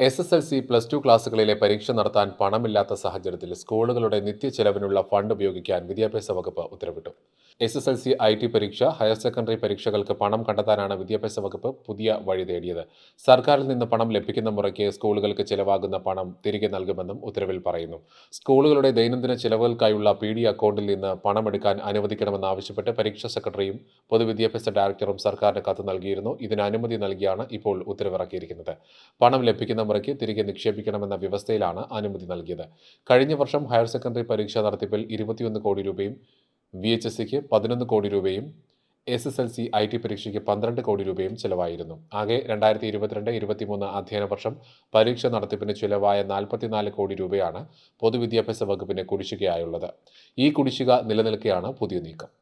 S S L C plus two ക്ലാസ്സുകളിലെ പരീക്ഷ നടത്താൻ പണമില്ലാത്ത സാഹചര്യത്തിൽ സ്കൂളുകളുടെ നിത്യചെലവിനുള്ള ഫണ്ട് ഉപയോഗിക്കാൻ വിദ്യാഭ്യാസ വകുപ്പ് ഉത്തരവിട്ടു. S S L C I T പരീക്ഷ ഹയർ സെക്കൻഡറി പരീക്ഷകൾക്ക് പണം കണ്ടെത്താനാണ് വിദ്യാഭ്യാസ വകുപ്പ് പുതിയ വഴി തേടിയത്. സർക്കാരിൽ നിന്ന് പണം ലഭിക്കുന്ന മുറയ്ക്ക് സ്കൂളുകൾക്ക് ചിലവാകുന്ന പണം തിരികെ നൽകുമെന്നും ഉത്തരവിൽ പറയുന്നു. സ്കൂളുകളുടെ ദൈനംദിന ചിലവുകൾക്കായുള്ള പി ഡി അക്കൗണ്ടിൽ നിന്ന് പണമെടുക്കാൻ അനുവദിക്കണമെന്നാവശ്യപ്പെട്ട് പരീക്ഷാ സെക്രട്ടറിയും പൊതുവിദ്യാഭ്യാസ ഡയറക്ടറും സർക്കാരിന് കത്ത് നൽകിയിരുന്നു. ഇതിന് അനുമതി നൽകിയാണ് ഇപ്പോൾ ഉത്തരവിറക്കിയിരിക്കുന്നത്. പണം ലഭിക്കുന്ന മുറയ്ക്ക് തിരികെ നിക്ഷേപിക്കണമെന്ന വ്യവസ്ഥയിലാണ് അനുമതി നൽകിയത്. കഴിഞ്ഞ വർഷം ഹയർ സെക്കൻഡറി പരീക്ഷാ നടത്തിപ്പിൽ ഇരുപത്തിയൊന്ന് കോടി രൂപയും വി എച്ച് എസ് സിക്ക് പതിനൊന്ന് കോടി രൂപയും S S L C I T പരീക്ഷയ്ക്ക് പന്ത്രണ്ട് കോടി രൂപയും ചിലവായിരുന്നു. ആകെ രണ്ടായിരത്തി ഇരുപത്തിരണ്ട് ഇരുപത്തിമൂന്ന് അധ്യയന വർഷം പരീക്ഷ നടത്തിപ്പിന് ചിലവായ നാൽപ്പത്തിനാല് കോടി രൂപയാണ് പൊതുവിദ്യാഭ്യാസ വകുപ്പിന് കുടിശ്ശികയായുള്ളത്. ഈ കുടിശ്ശിക നിലനിൽക്കെയാണ് പുതിയ നീക്കം.